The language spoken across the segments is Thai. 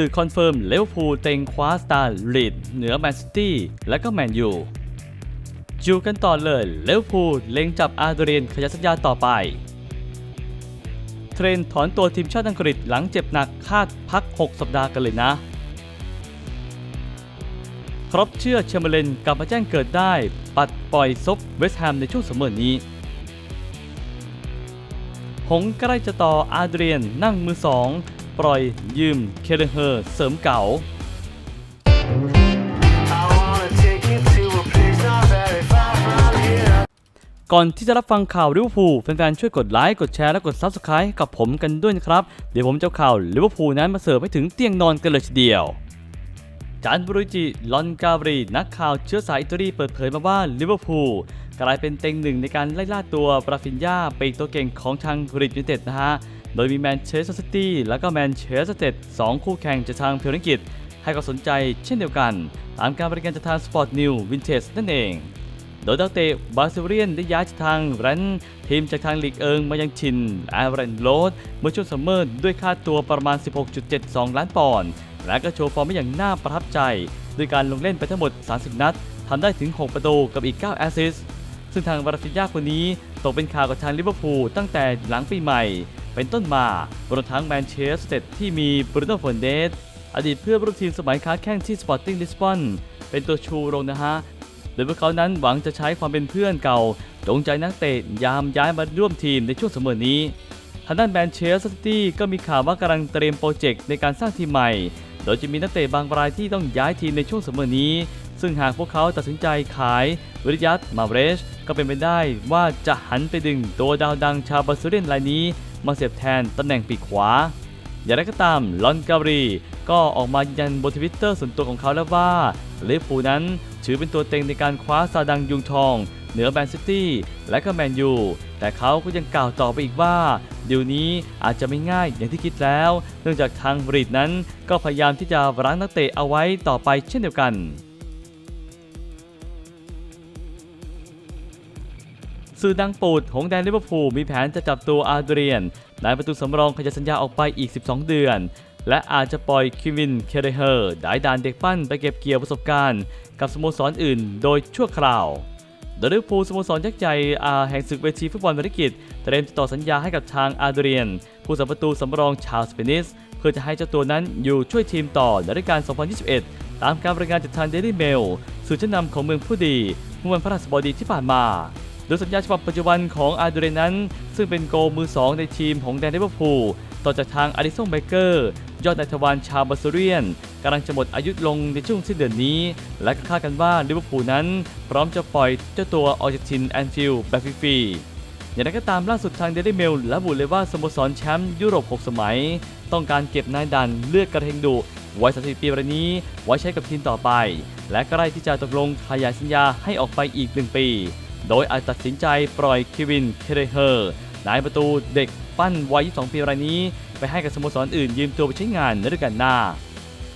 สื่อคอนเฟิร์มเลวพูเต็งคว้าสตาร์ลีดเหนือแมนซิตี้และก็แมนยูจูกันต่อเลยเลวพูเล็งจับอาเดรียนขยายสัญญาต่อไป เทรนถอนตัวทีมชาติอังกฤษหลังเจ็บหนักคาดพัก 6 สัปดาห์กันเลยนะครบเชื่อเชมเบอร์เลนกลับมาแจ้งเกิดได้ ปัดปล่อยซบเวสต์แฮมในช่วงเสมอนี้ หงใกล้จะต่ออาเดรียนนั่งมือสอง ปล่อย ยืม เคเดเฮอร์ เสริมเก่า ก่อนที่จะรับฟังข่าวลิเวอร์พูลแฟนๆช่วยกดไลค์ กดแชร์และกด Subscribe ให้กับผมกันด้วยนะครับ เดี๋ยวผมจะเอาข่าวลิเวอร์พูลนั้นมาเสิร์ฟให้ถึงเตียงนอนกันเลยทีเดียวจานบรูจิ ลอนกาบรี นักข่าวเชื้อสายอิตาลีเปิดเผยมาว่าลิเวอร์พูลกลายเป็นเต็งหนึ่งในการไล่ล่าตัวปราฟินยาปีกตัวเก่งของทางบริดยูเต็ดนะฮะ โดยมีแมนเชสเตอร์ซิตี้และก็แมนเชสเตอร์เต็ดสองคู่แข่งจากทางเพลงกิจให้ความสนใจเช่นเดียวกัน ตามการบริการจากทางสปอร์ตนิววินเทจนั่นเอง โดยดาวเตะบาซิเรียนได้ย้ายจากทางแรนทีมจากทางลีกเอิงมายังชินแอร์แรนโรดเมื่อช่วงซัมเมอร์ด้วยค่าตัวประมาณ 16.72 ล้านปอนด์และก็โชว์ฟอร์มได้อย่างน่าประทับใจด้วยการลงเล่นไปทั้งหมด 30 นัดทำได้ถึง 6 ประตูกับอีก 9 แอสซิสซึ่งทางบราฟินยาคนนี้ตกเป็นข่าวกับทางลิเวอร์พูลตั้งแต่หลังปีใหม่ เป็นต้นมารวมทั้งแมนเชสเตอร์ที่มีบรูโน่ฟอนเดสอดีตเพื่อนร่วมทีมสมัยค้าแข่งที่สปอร์ติ้งลิสบอนเป็นตัวชูโรงนะฮะโดยพวกเขานั้นหวังจะใช้ความเป็นเพื่อนเก่าจงใจนักเตะยามย้ายมาร่วมทีมในช่วงเสมอนี้ทางด้านแมนเชสเตอร์ซิตี้ก็มีข่าวว่ากำลังเตรียมโปรเจกต์ในการสร้างทีมใหม่ โดยจะมีนักเตะบางรายที่ต้องย้ายทีมในช่วงเสมอนี้ ซึ่งหากพวกเขาตัดสินใจขายวิริยัตมาเรช ก็เป็นไปได้ว่าจะหันไปดึงตัวดาวดังชาวบาซูเรียนรายนี้ มาเสียบแทนตำแหน่งปีกขวา อย่างไรก็ตามลอนกาบรีก็ออกมายืนยันบนทวิตเตอร์ส่วนตัวของเขาแล้วว่าลิเวอร์พูลนั้นถือเป็นตัวเต็งในการคว้าซาดังยุงทอง เหนือแมนซิตี้และก็แมนยูแต่เขาก็ยังกล่าวต่อไปอีกว่าเดี๋ยวนี้อาจจะไม่ง่ายอย่างที่คิดแล้ว เนื่องจากทางบริดนั้นก็พยายามที่จะรั้งนักเตะเอาไว้ต่อไปเช่นเดียวกัน สื่อดังปูดหงแดนลิเวอร์พูลมีแผนจะจับตัวอาเดรียนนายประตูสำรองขยายสัญญาออกไปอีก 12 เดือน และอาจจะปล่อยคิวิน เคเรเฮอร์ได้ดานเด็กปั้นไปเก็บเกี่ยวประสบการณ์ กับสโมสรอื่น โดยชั่วคราวโดยลิเวอร์พูลสโมสรยักษ์ใหญ่แห่งศึกเวทีฟุตบอลบริกิตเตรียมจะต่อสัญญาให้กับทางอาเดรียน ผู้สัมประตูสำรองชาวสเปนิสเพื่อจะให้เจ้าตัวนั้นอยู่ช่วยทีมต่อในฤดูกาล 2021 ตามการรายงานจากทางเดลี่เมลสื่อชั้นนำของเมืองผู้ดีเมื่อวันพฤหัสบดีที่ผ่านมา โดยสัญญาฉบับปัจจุบันของอาร์เดเรนนั้น ซึ่งเป็นโกลมือ 2 ในทีมของแดนเวอร์พูลต่อจากทางอาริสันเบเกอร์ยอดนายทวารชาบาซูเรียนกำลังจะหมดอายุลงในช่วงสิ้นเดือนนี้ และคาดกันว่าลิเวอร์พูลนั้น พร้อมจะปล่อยเจ้าตัวออกจากทีมแอนฟิลด์แบบฟรีๆอย่างไรก็ตามล่าสุดทางเดลี่เมลระบุเลยว่าสโมสรแชมป์ยุโรป 6 สมัย ต้องการเก็บนายดันเลือกกระเทงดุวัย30ปีรายนี้ไว้ใช้กับทีมต่อไป และใกล้ที่จะตกลงขยายสัญญาให้ออกไปอีก 1 ปี โดยอาจตัดสินใจปล่อยเควินเคเรเฮอร์นายประตูเด็กปั้นวัย 22 ปีรายนี้ ไปให้กับสโมสรอื่นยืมตัวไปใช้งานในฤดูกาลหน้า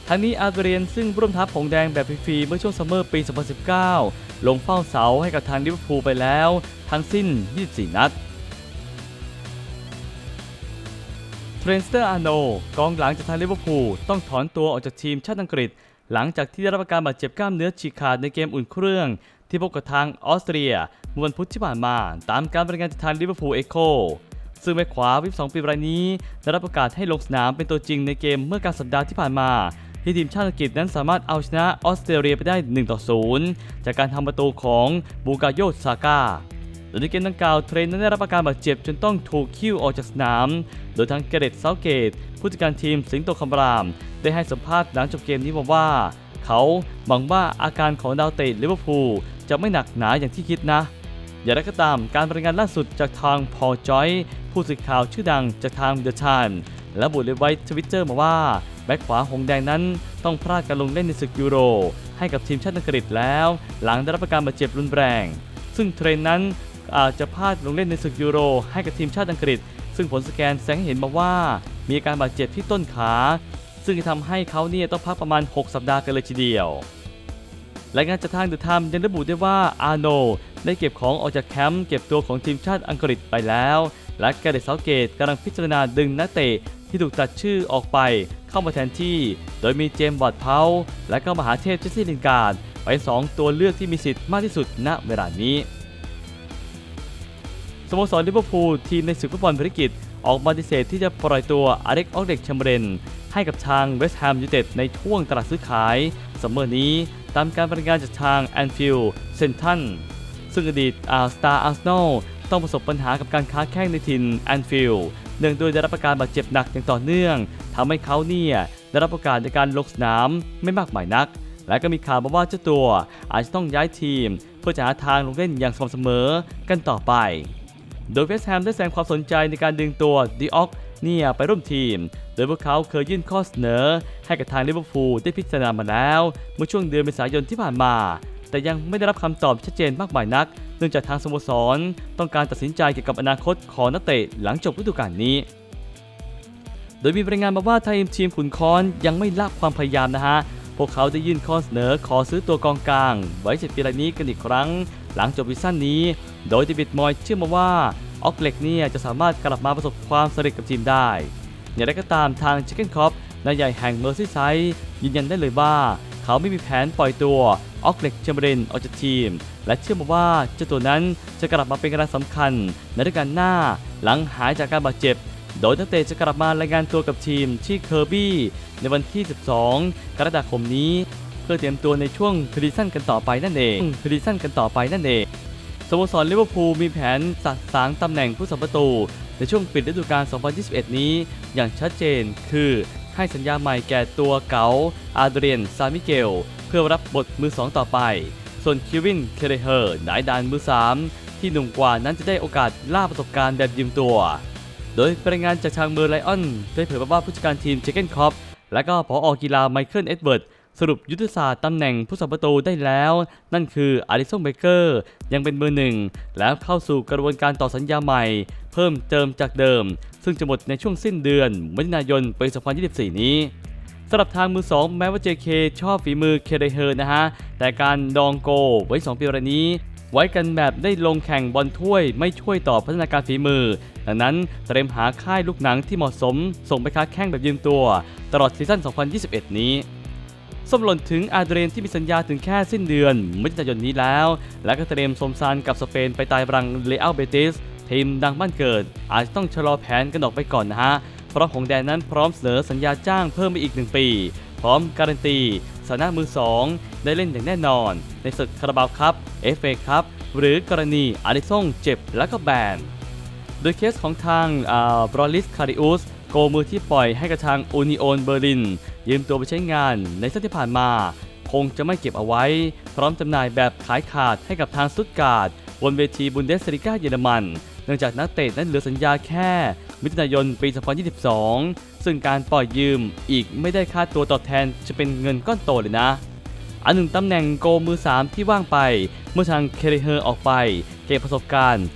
ทั้งนี้อาเดเรียนซึ่งร่วมทัพผงแดงแบบฟรีๆเมื่อช่วงซัมเมอร์ปี 2019 ลงเฝ้าเสาให้กับทางลิเวอร์พูลไปแล้ว ทั้งสิ้น 24 นัดเทรนสเตอร์อาโนกองหลังจากทางลิเวอร์พูลต้องถอนตัวออกจากทีมชาติอังกฤษ หลังจากที่ได้รับการบาดเจ็บกล้ามเนื้อฉีกขาดในเกมอุ่นเครื่อง ที่พบกับทางออสเตรียเมื่อวันพุธที่ผ่านมา ตามการบรายงานจากทางลิเวอร์พูลเอ็กโคซึ่งแม่ขวาวิบ2ปีรายนี้ได้รับโอกาสให้ลงสนามเป็นตัวจริงในเกมเมื่อกลางสัปดาห์ที่ผ่านมา ที่ทีมชาติอังกฤษนั้นสามารถเอาชนะออสเตรเลียไปได้1ต่อ0จากการทำประตูของบูกาโยซาก้าโดยในเกมดังกล่าวเทรนนั้นได้รับอาการบาดเจ็บจนต้องถูกคิ้วออกจากสนาม โดยทางเกเรตเซาเกต ผู้จัดการทีมสิงโตคำราม ได้ให้สัมภาษณ์หลังจบเกมนี้บอกว่า เขาหวังว่าอาการของดาวเตะลิเวอร์พูล จะไม่หนักหนาอย่างที่คิดนะ อย่างไรก็ตามการรายงานล่าสุดจากทางพอจอยผู้สื่อข่าวชื่อดังจากทางเดอะไทม์และบุเลไว้ทวิตเตอร์มาว่าแบ็คขวาหงแดงนั้นต้องพลาดการลงเล่นในศึกยูโร ให้กับทีมชาติอังกฤษแล้ว หลังได้รับอาการบาดเจ็บรุนแรง ซึ่งเทรนนั้นอาจจะพลาดลงเล่นในศึกยูโร ให้กับทีมชาติอังกฤษ ซึ่งผลสแกนแสงให้เห็นมาว่า มีอาการบาดเจ็บที่ต้นขา ซึ่งจะทำให้เขาเนี่ยต้องพักประมาณ 6 สัปดาห์กันเลยทีเดียว รายงานจากทางเดอะไทม์ยังระบุได้ว่าอาโนได้เก็บของออกจากแคมป์เก็บตัวของทีมชาติอังกฤษไปแล้ว และแกเรตเซาเกตกำลังพิจารณาดึงนักเตะที่ถูกตัดชื่อออกไปเข้ามาแทนที่ โดยมีเจมส์บอดเพาและก็มหาเทพเจสซี่ลินการ์ดไป 2 ตัวเลือกที่มีสิทธิ์มากที่สุดณเวลานี้ สโมสรลิเวอร์พูลทีมในศึกฟุตบอลภารกิจออกมาปฏิเสธที่จะปล่อยตัวอเล็กออกเด็กแชมเบรนให้กับทางเวสต์แฮมยูไนเต็ดในช่วงตลาดซื้อขายซัมเมอร์นี้ ตามการบรรยายงานจากทางแอนฟิลด์เซนทันซึ่งอดีตอาสตาร์อาร์เซนอลต้องประสบปัญหากับการค้าแข้งในถิ่นแอนฟิลด์เนื่องด้วยได้รับอาการบาดเจ็บหนักอย่างต่อเนื่องทำให้เขาเนี่ยได้รับโอกาสในการลงสนามไม่มากมายนัก และก็มีข่าวมาว่าเจ้าตัวอาจจะต้องย้ายทีม เพื่อจะหาทางลงเล่นอย่างสม่ำเสมอกันต่อไป โดยเวสต์แฮมได้แสดงความสนใจในการดึงตัวดิออก เนี่ยไปร่วมทีม โดยพวกเขาเคยยื่นข้อเสนอ ให้กับทางลิเวอร์พูลได้พิจารณามาแล้ว เมื่อช่วงเดือนเมษายนที่ผ่านมา แต่ยังไม่ได้รับคำตอบชัดเจนมากมายนัก เนื่องจากทางสโมสร ต้องการตัดสินใจเกี่ยวกับอนาคตของนักเตะหลังจบฤดูกาลนี้โดยมีรายงานมาว่าทีมทีมขุนค้อนยังไม่ละความพยายามนะฮะ พวกเขาได้ยื่นข้อเสนอขอซื้อตัวกองกลาง ไว้เจ็ดปีรายนี้กันอีกครั้ง หลังจบวีซั่นนี้ โดยเดวิดมอยเชื่อมาว่า ออกเล็กเนี่ยจะสามารถกลับมาประสบความสำเร็จกับทีมได้ อย่างไรก็ตามทางชิคเก้นคอปนายใหญ่แห่งเมอร์ซี่ไซด์ยืนยันได้เลยว่า เขาไม่มีแผนปล่อยตัวออกเล็กเชมเบรนออกจากทีม และเชื่อมาว่าเจ้าตัวนั้นจะกลับมาเป็นกำลังสำคัญในฤดูกาลหน้าหลังหายจากการบาดเจ็บ โดยนักเตะจะกลับมารายงานตัวกับทีมที่เคอร์บี้ในวันที่ 12 กรกฎาคมนี้ เพื่อเตรียมตัวในช่วงพรีซั่นกันต่อไปนั่นเองพรีซั่นกันต่อไปนั่นเอง สโมสรลิเวอร์พูลมีแผนสัสางตำแหน่งผู้สัมประตู ในช่วงปิดฤดูกาล 2021 นี้ อย่างชัดเจนคือให้สัญญาใหม่แก่ตัวเก๋าอาเดรียน ซามิเกล เพื่อรับบทมือ 2 ต่อไป ส่วนคิวิน เคเรเฮอร์นายดานมือ 3 ที่หนุ่มกว่านั้นจะได้โอกาสล่าประสบการณ์แบบยืมตัว โดยรายงานจากทางเมอร์ไลออนได้เผยว่าผู้จัดการทีมเจเกนคอปและก็ผออกีฬาไมเคิล เอ็ดเวิร์ด สรุปยุทธศาสตร์ตำแหน่งผู้สัมประตูได้แล้ว นั่นคืออาริสันเบเกอร์ยังเป็นเบอร์หนึ่งแล้วเข้าสู่กระบวนการต่อสัญญาใหม่ เพิ่มเติมจากเดิม ซึ่งจะหมดในช่วงสิ้นเดือนมิถุนายนปี 2024 นี้สำหรับทางมือ 2 แม้ว่า JK ชอบฝีมือเคเดเฮอร์นะฮะ แต่การดองโกไว้ 2 ปีรายนี้ ไว้กันแบบได้ลงแข่งบอลถ้วย ไม่ช่วยต่อพัฒนาการฝีมือ ดังนั้นเตรียมหาค่ายลูกหนังที่เหมาะสม ส่งไปค้าแข่งแบบยืมตัว ตลอดซีซั่น 2021 นี้ ส้มหล่นถึงอาเดรนที่มีสัญญาถึงแค่สิ้นเดือนมิถุนายนนี้แล้ว และก็เตรียมสมซานกับสเปนไปตายรังเลอัลเบติสทีมดังบ้านเกิด อาจจะต้องชะลอแผนกันออกไปก่อนนะฮะ เพราะของแดนนั้นพร้อมเสนอสัญญาจ้างเพิ่มไปอีก 1 ปี พร้อมการันตีสานะมือ 2 ได้เล่นอย่างแน่นอน ในศึกคาราบาวครับเอฟเอครับหรือกรณีอาริซงเจ็บและก็แบนโดยเคสของทางบรอลิสคาริอุส โกมือที่ปล่อยให้กับทางอูนิโอนเบอร์ลิน ยืมตัวไปใช้งานในสัปที่ผ่านมา คงจะไม่เก็บเอาไว้ พร้อมจำหน่ายแบบขายขาดให้กับทางสตุตการ์ดบนเวทีบุนเดสลิก้าเยอรมัน เนื่องจากนักเตะนั้นเหลือสัญญาแค่ มิถุนายนปี 2022 ซึ่งการปล่อยยืมอีกไม่ได้ค่าตัวตอบแทนจะเป็นเงินก้อนโตเลยนะอันหนึ่งตำแหน่งโกมือ 3 ที่ว่างไป เมื่อทางเคเรเฮอร์ออกไป เก็บประสบการณ์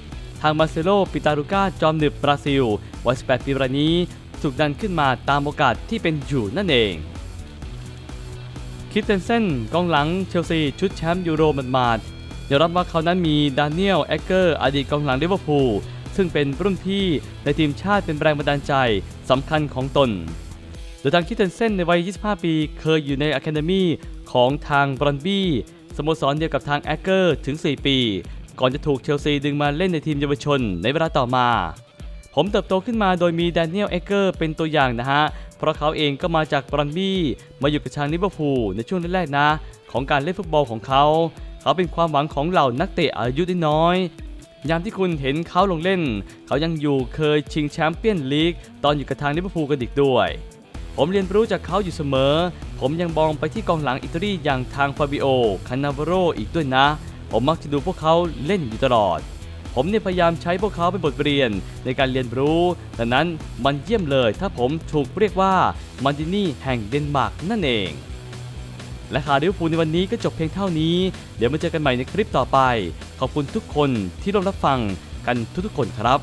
ทางมาเซโล ปิตารุก้าจอมหนึบบราซิลวัย18ปีรายนี้ ถูกดันขึ้นมาตามโอกาสที่เป็นอยู่นั่นเอง คิดเตนเซนกองหลังเชลซีชุดแชมป์ยูโรหมาดๆยอมรับว่าเขานั้นมีดานิเอลแอคเกอร์อดีตกองหลังลิเวอร์พูลซึ่งเป็นรุ่นพี่ในทีมชาติเป็นแรงบันดาลใจสำคัญของตน โดยทางคิดเทนเซนในวัย 25 ปี เคยอยู่ในอะคาเดมีของทางบรอนบี้สโมสรเดียวกับทางแอคเกอร์ถึง 4 ปี ก่อนจะถูกเชลซีดึงมาเล่นในทีมเยาวชนในเวลาต่อมา ผมเติบโตขึ้นมาโดยมีแดเนียลเอเกอร์เป็นตัวอย่างนะฮะ เพราะเขาเองก็มาจากบรอนบี้มาอยู่กับทางลิเวอร์พูลในช่วงแรกๆนะ ของการเล่นฟุตบอลของเขา เขาเป็นความหวังของเหล่านักเตะอายุน้อยยามที่คุณเห็นเขาลงเล่น เขายังอยู่เคยชิงแชมป์เปี้ยนลีกตอนอยู่กับทางลิเวอร์พูลกันอีกด้วย ผมเรียนรู้จากเขาอยู่เสมอ ผมยังมองไปที่กองหลังอิตาลีอย่างทางฟาบิโอ คานาวโรอีกด้วยนะ ผมมักจะดูพวกเขาเล่นอยู่ตลอด ผมเนี่ยพยายามใช้พวกเขาเป็นบทเรียนในการเรียนรู้ดังนั้นมันเยี่ยมเลย ถ้าผมถูกเรียกว่ามันดินี่แห่งเดนมาร์กนั่นเอง และข่าวลิเวอร์พูลในวันนี้ก็จบเพียงเท่านี้ เดี๋ยวมาเจอกันใหม่ในคลิปต่อไป ขอบคุณทุกคนที่ร่วมรับฟังกันทุกๆคนครับ